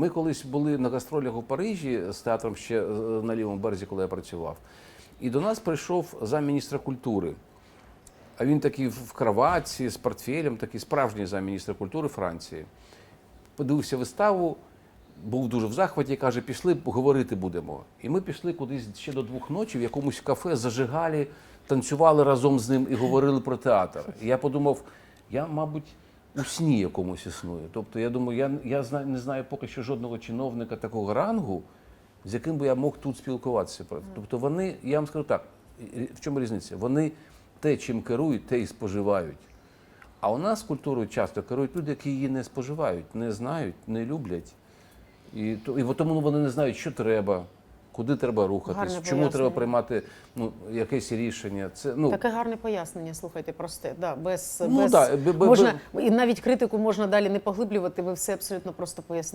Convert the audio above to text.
Ми колись були на гастролях у Парижі з театром ще е, на лівому березі, коли я працював. І до нас прийшов замміністра культури. А він такий в кроватці з портфелем, такий справжній замміністра культури Франції. Подивився виставу, був дуже в захваті, каже, пішли, говорити будемо. І ми пішли кудись ще до двох ночі в якомусь кафе, зажигали, танцювали разом з ним і говорили про театр. І я подумав, я, мабуть, у сні якомусь існую. Тобто, я думаю, я, я зна- не знаю поки що жодного чиновника такого рангу, з яким би я мог тут спілкуватися. Тобто вони, я вам скажу так, в чому різниця? Вони те, чим керують, те і споживають. А у нас культурою часто керують люди, які її не споживають, не знають, не люблять. І, то, і тому вони не знають, що треба, куди треба рухатись, Гарне чому пояснення. треба приймати ну, якесь рішення. Це, ну, Таке гарне пояснення, слухайте, просте. Да, без, Ну, без, да, можна, і навіть критику можна далі не поглиблювати, ви все абсолютно просто пояснили.